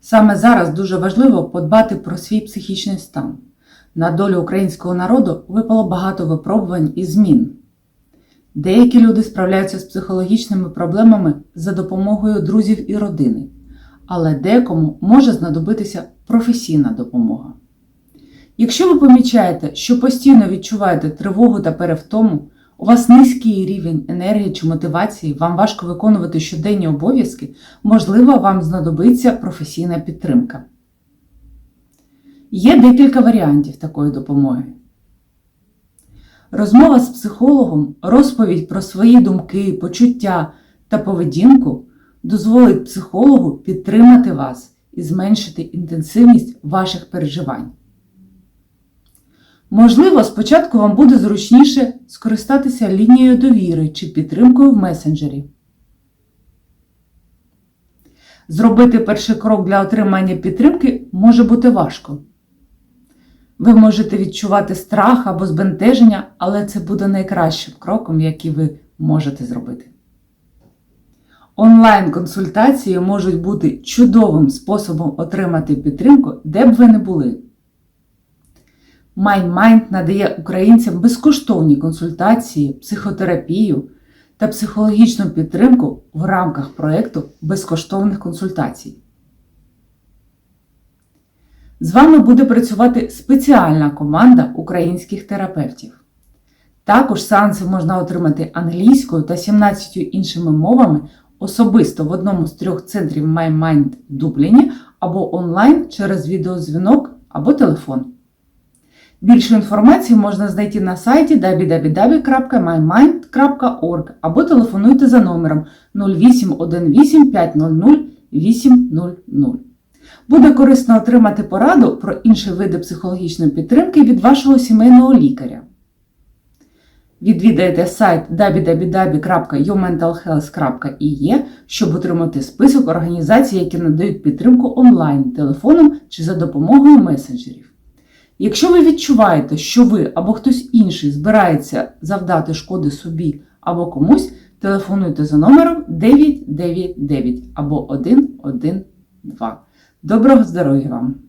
Саме зараз дуже важливо подбати про свій психічний стан. На долю українського народу випало багато випробувань і змін. Деякі люди справляються з психологічними проблемами за допомогою друзів і родини, але декому може знадобитися професійна допомога. Якщо ви помічаєте, що постійно відчуваєте тривогу та перевтому, у вас низький рівень енергії чи мотивації, вам важко виконувати щоденні обов'язки, можливо, вам знадобиться професійна підтримка. Є декілька варіантів такої допомоги. Розмова з психологом, розповідь про свої думки, почуття та поведінку дозволить психологу підтримати вас і зменшити інтенсивність ваших переживань. Можливо, спочатку вам буде зручніше скористатися лінією довіри чи підтримкою в месенджері. Зробити перший крок для отримання підтримки може бути важко. Ви можете відчувати страх або збентеження, але це буде найкращим кроком, який ви можете зробити. Онлайн-консультації можуть бути чудовим способом отримати підтримку, де б ви не були. MindMind надає українцям безкоштовні консультації, психотерапію та психологічну підтримку в рамках проєкту безкоштовних консультацій. З вами буде працювати спеціальна команда українських терапевтів. Також сеанси можна отримати англійською та 17 іншими мовами особисто в одному з трьох центрів MyMind в Дубліні або онлайн через відеозвінок або телефон. Більше інформації можна знайти на сайті www.mymind.org або телефонуйте за номером 0818 500 800. Буде корисно отримати пораду про інші види психологічної підтримки від вашого сімейного лікаря. Відвідайте сайт www.yourmentalhealth.ie, щоб отримати список організацій, які надають підтримку онлайн, телефоном чи за допомогою месенджерів. Якщо ви відчуваєте, що ви або хтось інший збирається завдати шкоди собі або комусь, телефонуйте за номером 999 або 112. Доброго здоров'я вам!